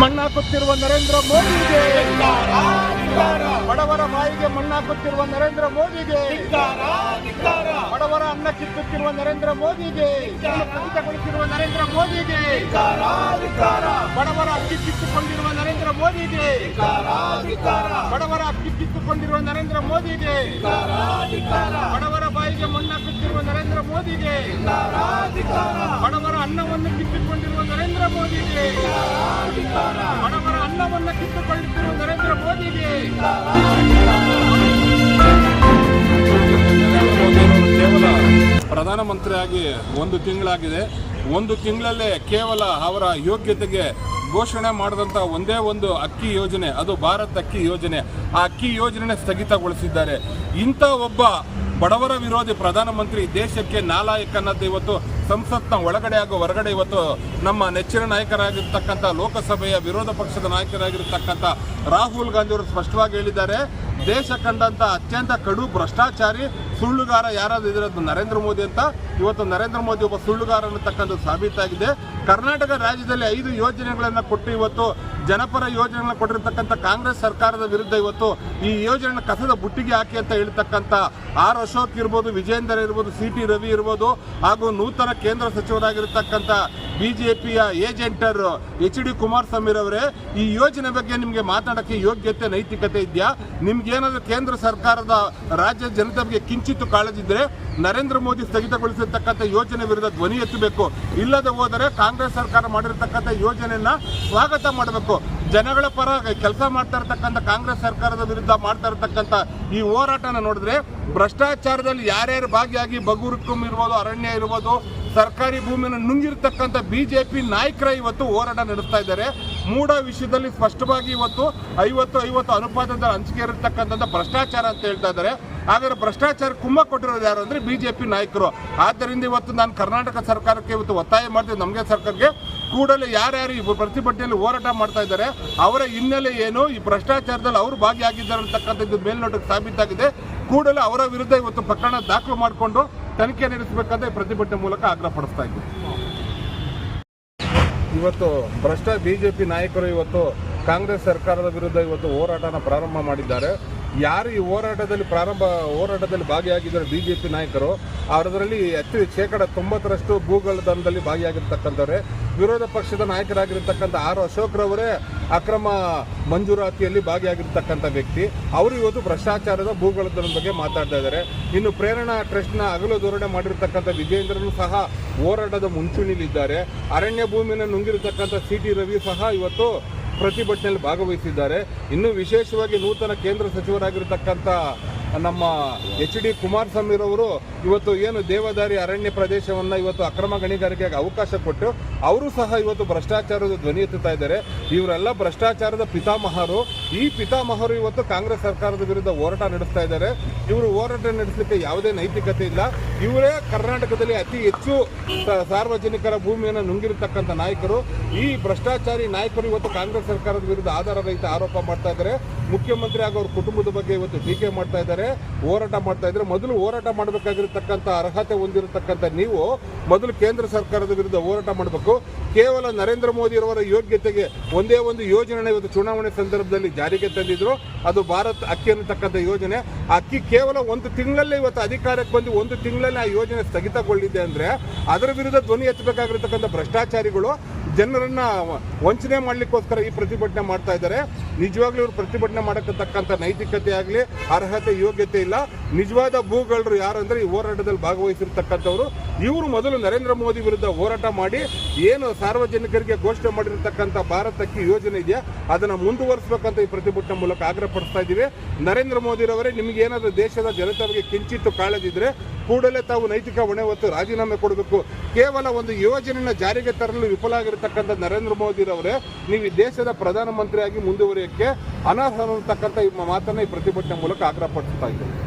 ಮಣ್ಣಾಕುತ್ತಿರುವ ನರೇಂದ್ರ ಮೋದಿಗೆ. ಬಡವರ ಬಾಯಿಗೆ ಮಣ್ಣಾಕುತ್ತಿರುವ ನರೇಂದ್ರ ಮೋದಿಗೆ. ಬಡವರ ಅನ್ನ ಕಿತ್ತುತ್ತಿರುವ ನರೇಂದ್ರ ಮೋದಿಗೆ. ಖಚಿತಗೊಳಿಸಿರುವ ನರೇಂದ್ರ ಮೋದಿಗೆ. ಬಡವರ ಅಕ್ಕಿ ಕಿತ್ತುಕೊಂಡಿರುವ ನರೇಂದ್ರ ಮೋದಿಗೆ. ಬಡವರ ಅಕ್ಕಿ ಕಿತ್ತುಕೊಂಡಿರುವ ನರೇಂದ್ರ ಮೋದಿಗೆ. ಬಡವರ ಬಾಯಿಗೆ ಮಣ್ಣಾಕುತ್ತಿರುವ ನರೇಂದ್ರ ಮೋದಿಗೆ. ಬಡವರ ಅನ್ನವನ್ನು ಕಿತ್ತುಕೊಂಡಿರುವ ನರೇಂದ್ರ ಮೋದಿಗೆ. ಬಡವರ ಅನ್ನವನ್ನು ಕಿತ್ತುಕೊಳ್ಳುತ್ತಿರುವ ನರೇಂದ್ರ ಮೋದಿಗೆ. ಕೇವಲ ಪ್ರಧಾನಮಂತ್ರಿಯಾಗಿ ಒಂದು ತಿಂಗಳಾಗಿದೆ. ಒಂದು ತಿಂಗಳಲ್ಲೇ ಕೇವಲ ಅವರ ಯೋಗ್ಯತೆಗೆ ಘೋಷಣೆ ಮಾಡಿದಂಥ ಒಂದೇ ಒಂದು ಅಕ್ಕಿ ಯೋಜನೆ, ಅದು ಭಾರತ್ ಅಕ್ಕಿ ಯೋಜನೆ. ಆ ಅಕ್ಕಿ ಯೋಜನೆ ಸ್ಥಗಿತಗೊಳಿಸಿದ್ದಾರೆ. ಇಂಥ ಒಬ್ಬ ಬಡವರ ವಿರೋಧಿ ಪ್ರಧಾನಮಂತ್ರಿ ದೇಶಕ್ಕೆ ನಾಲಾಯಕನ್ನದ್ದು ಇವತ್ತು ಸಂಸತ್ನ ಒಳಗಡೆ ಹಾಗೂ ಹೊರಗಡೆ ಇವತ್ತು ನಮ್ಮ ನೆಚ್ಚಿನ ನಾಯಕರಾಗಿರ್ತಕ್ಕಂಥ ಲೋಕಸಭೆಯ ವಿರೋಧ ಪಕ್ಷದ ನಾಯಕರಾಗಿರ್ತಕ್ಕಂಥ ರಾಹುಲ್ ಗಾಂಧಿ ಅವರು ಸ್ಪಷ್ಟವಾಗಿ ಹೇಳಿದ್ದಾರೆ. ದೇಶ ಕಂಡಂತ ಅತ್ಯಂತ ಕಡು ಭ್ರಷ್ಟಾಚಾರಿ ಸುಳ್ಳುಗಾರ ಯಾರಾದ್ರೂ ಇದ್ರೆ ಅದು ನರೇಂದ್ರ ಮೋದಿ ಅಂತ. ಇವತ್ತು ನರೇಂದ್ರ ಮೋದಿ ಒಬ್ಬ ಸುಳ್ಳುಗಾರ ಅನ್ನತಕ್ಕಂಥದ್ದು ಸಾಬೀತಾಗಿದೆ. ಕರ್ನಾಟಕ ರಾಜ್ಯದಲ್ಲಿ ಐದು ಯೋಜನೆಗಳನ್ನು ಕೊಟ್ಟು ಇವತ್ತು ಜನಪರ ಯೋಜನೆಗಳನ್ನ ಕೊಟ್ಟಿರ್ತಕ್ಕಂಥ ಕಾಂಗ್ರೆಸ್ ಸರ್ಕಾರದ ವಿರುದ್ಧ ಇವತ್ತು ಈ ಯೋಜನೆ ಕಸದ ಬುಟ್ಟಿಗೆ ಹಾಕಿ ಅಂತ ಹೇಳ್ತಕ್ಕಂಥ ಆರ್ ಅಶೋಕ್ ಇರ್ಬೋದು, ವಿಜೇಂದರ್ ಇರ್ಬೋದು, ಸಿ ಟಿ ರವಿ ಇರ್ಬೋದು ಹಾಗೂ ನೂತನ ಕೇಂದ್ರ ಸಚಿವರಾಗಿರ್ತಕ್ಕಂಥ ಬಿಜೆಪಿಯ ಏಜೆಂಟರ್ ಎಚ್ ಡಿ ಕುಮಾರಸ್ವಾಮಿ ಅವರೇ ಈ ಯೋಜನೆ ಬಗ್ಗೆ ನಿಮಗೆ ಮಾತಾಡೋಕ್ಕೆ ಯೋಗ್ಯತೆ, ನೈತಿಕತೆ ಇದೆಯಾ? ನಿಮ್ಗೇನಾದರೂ ಕೇಂದ್ರ ಸರ್ಕಾರದ ರಾಜ್ಯ ಜನತೆ ಬಗ್ಗೆ ಕಿಂಚಿತ್ತು ಕಾಳಜಿದ್ರೆ ನರೇಂದ್ರ ಮೋದಿ ಸ್ಥಗಿತಗೊಳಿಸಿರ್ತಕ್ಕಂಥ ಯೋಜನೆ ವಿರುದ್ಧ ಧ್ವನಿ ಎತ್ತಬೇಕು. ಇಲ್ಲದೆ ಹೋದರೆ ಕಾಂಗ್ರೆಸ್ ಸರ್ಕಾರ ಮಾಡಿರ್ತಕ್ಕಂಥ ಯೋಜನೆಯನ್ನ ಸ್ವಾಗತ ಮಾಡಬೇಕು. ಜನಗಳ ಪರ ಕೆಲಸ ಮಾಡ್ತಾ ಇರತಕ್ಕಂಥ ಕಾಂಗ್ರೆಸ್ ಸರ್ಕಾರದ ವಿರುದ್ಧ ಮಾಡ್ತಾ ಇರತಕ್ಕಂಥ ಈ ಹೋರಾಟನ ನೋಡಿದ್ರೆ ಭ್ರಷ್ಟಾಚಾರದಲ್ಲಿ ಯಾರ್ಯಾರು ಭಾಗಿಯಾಗಿ ಬಗುರುಕುಂ ಇರ್ಬೋದು, ಅರಣ್ಯ ಇರ್ಬೋದು ಸರ್ಕಾರಿ ಭೂಮಿಯನ್ನು ನುಂಗಿರ್ತಕ್ಕಂಥ ಬಿಜೆಪಿ ನಾಯಕರ ಇವತ್ತು ಹೋರಾಟ ನಡೆಸ್ತಾ ಇದ್ದಾರೆ. ಮೂಡ ವಿಷಯದಲ್ಲಿ ಸ್ಪಷ್ಟವಾಗಿ ಇವತ್ತು ಐವತ್ತು ಐವತ್ತು ಅನುಪಾತದ ಹಂಚಿಕೆ ಇರತಕ್ಕಂಥ ಭ್ರಷ್ಟಾಚಾರ ಅಂತ ಹೇಳ್ತಾ ಇದ್ದಾರೆ. ಆದರೆ ಭ್ರಷ್ಟಾಚಾರ ಕುಮ್ಮ ಕೊಟ್ಟಿರೋದು ಯಾರು ಅಂದ್ರೆ ಬಿಜೆಪಿ ನಾಯಕರು. ಆದ್ದರಿಂದ ಇವತ್ತು ನಾನು ಕರ್ನಾಟಕ ಸರ್ಕಾರಕ್ಕೆ ಇವತ್ತು ಒತ್ತಾಯ ಮಾಡ್ತೀನಿ. ನಮಗೆ ಸರ್ಕಾರಕ್ಕೆ ಕೂಡಲೇ ಯಾರ್ಯಾರು ಈ ಪ್ರತಿಭಟನೆಯಲ್ಲಿ ಹೋರಾಟ ಮಾಡ್ತಾ ಇದ್ದಾರೆ, ಅವರ ಹಿನ್ನೆಲೆ ಏನು, ಈ ಭ್ರಷ್ಟಾಚಾರದಲ್ಲಿ ಅವರು ಭಾಗಿಯಾಗಿದ್ದಾರೆ ಅಂತಕ್ಕಂಥದ್ದು ಮೇಲ್ನೋಟಕ್ಕೆ ಸಾಬೀತಾಗಿದೆ. ಕೂಡಲೇ ಅವರ ವಿರುದ್ಧ ಇವತ್ತು ಪ್ರಕರಣ ದಾಖಲು ಮಾಡಿಕೊಂಡು ತನಿಖೆ ನಡೆಸಬೇಕಂತ ಪ್ರತಿಭಟನೆ ಮೂಲಕ ಆಗ್ರಹ ಪಡಿಸ್ತಾ ಇವತ್ತು ಭ್ರಷ್ಟ ಬಿಜೆಪಿ ನಾಯಕರು ಇವತ್ತು ಕಾಂಗ್ರೆಸ್ ಸರ್ಕಾರದ ವಿರುದ್ಧ ಇವತ್ತು ಹೋರಾಟನ ಪ್ರಾರಂಭ ಮಾಡಿದ್ದಾರೆ. ಯಾರು ಈ ಹೋರಾಟದಲ್ಲಿ ಪ್ರಾರಂಭ, ಹೋರಾಟದಲ್ಲಿ ಭಾಗಿಯಾಗಿದ್ದಾರೆ ಬಿಜೆಪಿ ನಾಯಕರು, ಅವರದರಲ್ಲಿ ಅತಿ ಶೇಕಡ ತೊಂಬತ್ತರಷ್ಟು ಭೂಗಳ ದಂಧದಲ್ಲಿ ಭಾಗಿಯಾಗಿರ್ತಕ್ಕಂಥವ್ರೆ. ವಿರೋಧ ಪಕ್ಷದ ನಾಯಕರಾಗಿರ್ತಕ್ಕಂಥ ಆರ್ ಅಶೋಕ್ ರವರೇ ಅಕ್ರಮ ಮಂಜೂರಾತಿಯಲ್ಲಿ ಭಾಗಿಯಾಗಿರ್ತಕ್ಕಂಥ ವ್ಯಕ್ತಿ. ಅವರು ಇವತ್ತು ಭ್ರಷ್ಟಾಚಾರದ ಭೂಗಳದ ಬಗ್ಗೆ ಮಾತಾಡ್ತಾ ಇದ್ದಾರೆ. ಇನ್ನು ಪ್ರೇರಣಾ ಟ್ರಸ್ಟ್ನ ಹಗಲು ಧೋರಣೆ ಮಾಡಿರ್ತಕ್ಕಂಥ ವಿಜೇಂದ್ರನು ಸಹ ಹೋರಾಟದ ಮುಂಚೂಣಿಲಿದ್ದಾರೆ ಅರಣ್ಯ ಭೂಮಿಯನ್ನು ನುಂಗಿರತಕ್ಕಂಥ ಸಿ ಟಿ ರವಿ ಸಹ ಇವತ್ತು ಪ್ರತಿಭಟನೆಯಲ್ಲಿ ಭಾಗವಹಿಸಿದ್ದಾರೆ. ಇನ್ನು ವಿಶೇಷವಾಗಿ ನೂತನ ಕೇಂದ್ರ ಸಚಿವರಾಗಿರ್ತಕ್ಕಂಥ ನಮ್ಮ ಎಚ್ ಡಿ ಕುಮಾರಸ್ವಾಮಿರವರು ಇವತ್ತು ಏನು ದೇವದಾರಿ ಅರಣ್ಯ ಪ್ರದೇಶವನ್ನ ಇವತ್ತು ಅಕ್ರಮ ಗಣಿಗಾರಿಕೆಗೆ ಅವಕಾಶ ಕೊಟ್ಟು ಅವರು ಸಹ ಇವತ್ತು ಭ್ರಷ್ಟಾಚಾರದ ಧ್ವನಿ ಎತ್ತುತ್ತಾ ಇದ್ದಾರೆ. ಇವರೆಲ್ಲ ಭ್ರಷ್ಟಾಚಾರದ ಪಿತಾಮಹರು. ಈ ಪಿತಾಮಹರು ಇವತ್ತು ಕಾಂಗ್ರೆಸ್ ಸರ್ಕಾರದ ವಿರುದ್ಧ ಹೋರಾಟ ನಡೆಸ್ತಾ ಇದ್ದಾರೆ. ಇವರು ಹೋರಾಟ ನಡೆಸಲಿಕ್ಕೆ ಯಾವುದೇ ನೈತಿಕತೆ ಇಲ್ಲ. ಇವರೇ ಕರ್ನಾಟಕದಲ್ಲಿ ಅತಿ ಹೆಚ್ಚು ಸಾರ್ವಜನಿಕರ ಭೂಮಿಯನ್ನು ನುಂಗಿರತಕ್ಕಂಥ ನಾಯಕರು. ಈ ಭ್ರಷ್ಟಾಚಾರಿ ನಾಯಕರು ಇವತ್ತು ಕಾಂಗ್ರೆಸ್ ಸರ್ಕಾರದ ವಿರುದ್ಧ ಆಧಾರ ರಹಿತ ಆರೋಪ ಮಾಡ್ತಾ ಇದ್ದಾರೆ. ಮುಖ್ಯಮಂತ್ರಿ ಹಾಗೂ ಅವ್ರ ಕುಟುಂಬದ ಬಗ್ಗೆ ಇವತ್ತು ಟೀಕೆ ಮಾಡ್ತಾ ಇದ್ದಾರೆ. ಹೋರಾಟ ಮಾಡ್ತಾ ಇದ್ದಾರೆ. ಮೊದಲು ಹೋರಾಟ ಮಾಡಬೇಕಾಗಿರತಕ್ಕಂಥ ಅರ್ಹತೆ ಹೊಂದಿರತಕ್ಕಂಥ ನೀವು ಮೊದಲು ಕೇಂದ್ರ ಸರ್ಕಾರದ ವಿರುದ್ಧ ಹೋರಾಟ ಮಾಡಬೇಕು. ಕೇವಲ ನರೇಂದ್ರ ಮೋದಿ ಅವರ ಯೋಗ್ಯತೆಗೆ ಒಂದೇ ಒಂದು ಯೋಜನೆ ಇವತ್ತು ಚುನಾವಣೆ ಸಂದರ್ಭದಲ್ಲಿ ಜಾರಿಗೆ ತಂದಿದ್ರು. ಅದು ಭಾರತ್ ಅಕ್ಕಿ ಅನ್ನತಕ್ಕಂಥ ಯೋಜನೆ. ಅಕ್ಕಿ ಕೇವಲ ಒಂದು ತಿಂಗಳಲ್ಲೇ ಇವತ್ತು ಅಧಿಕಾರಕ್ಕೆ ಬಂದು ಒಂದು ತಿಂಗಳಲ್ಲಿ ಆ ಯೋಜನೆ ಸ್ಥಗಿತಗೊಂಡಿದೆ ಅಂದರೆ ಅದರ ವಿರುದ್ಧ ಧ್ವನಿ ಎತ್ತಬೇಕಾಗಿರ್ತಕ್ಕಂಥ ಭ್ರಷ್ಟಾಚಾರಿಗಳು ಜನರನ್ನ ವಂಚನೆ ಮಾಡಲಿಕ್ಕೋಸ್ಕರ ಈ ಪ್ರತಿಭಟನೆ ಮಾಡ್ತಾ ಇದ್ದಾರೆ. ನಿಜವಾಗ್ಲೂ ಇವರು ಪ್ರತಿಭಟನೆ ಮಾಡತಕ್ಕಂಥ ನೈತಿಕತೆ ಆಗಲಿ, ಅರ್ಹತೆ, ಯೋಗ್ಯತೆ ಇಲ್ಲ. ನಿಜವಾದ ಭೂಗಳರು ಯಾರಂದ್ರೆ ಈ ಹೋರಾಟದಲ್ಲಿ ಭಾಗವಹಿಸಿರ್ತಕ್ಕಂಥವ್ರು. ಇವರು ಮೊದಲು ನರೇಂದ್ರ ಮೋದಿ ವಿರುದ್ಧ ಹೋರಾಟ ಮಾಡಿ, ಏನು ಸಾರ್ವಜನಿಕರಿಗೆ ಘೋಷಣೆ ಮಾಡಿರ್ತಕ್ಕಂಥ ಭಾರತಕ್ಕೆ ಯೋಜನೆ ಇದೆಯಾ, ಅದನ್ನು ಮುಂದುವರಿಸಬೇಕಂತ ಈ ಪ್ರತಿಭಟನೆ ಮೂಲಕ ಆಗ್ರಹಪಡಿಸ್ತಾ ಇದ್ದೀವಿ. ನರೇಂದ್ರ ಮೋದಿರವರೇ, ನಿಮ್ಗೆ ಏನಾದರೂ ದೇಶದ ಜನತೆ ಬಗ್ಗೆ ಕಿಂಚಿತ್ತು ಕಾಳಜಿದ್ರೆ ಕೂಡಲೇ ತಾವು ನೈತಿಕ ಹೊಣೆ ಹೊತ್ತು ರಾಜೀನಾಮೆ ಕೊಡಬೇಕು. ಕೇವಲ ಒಂದು ಯೋಜನೆಯನ್ನು ಜಾರಿಗೆ ತರಲು ವಿಫಲಾಗಿರತಕ್ಕಂಥ ನರೇಂದ್ರ ಮೋದಿರವರೇ, ನೀವು ಈ ದೇಶದ ಪ್ರಧಾನಮಂತ್ರಿಯಾಗಿ ಮುಂದುವರಿಯಕ್ಕೆ ಅನರ್ಹರಂತಕ್ಕಂಥ ಮಾತನ್ನು ಈ ಪ್ರತಿಭಟನೆ ಮೂಲಕ ಆಗ್ರಹಪಡಿಸ್ತಾ ಇದ್ದೀವಿ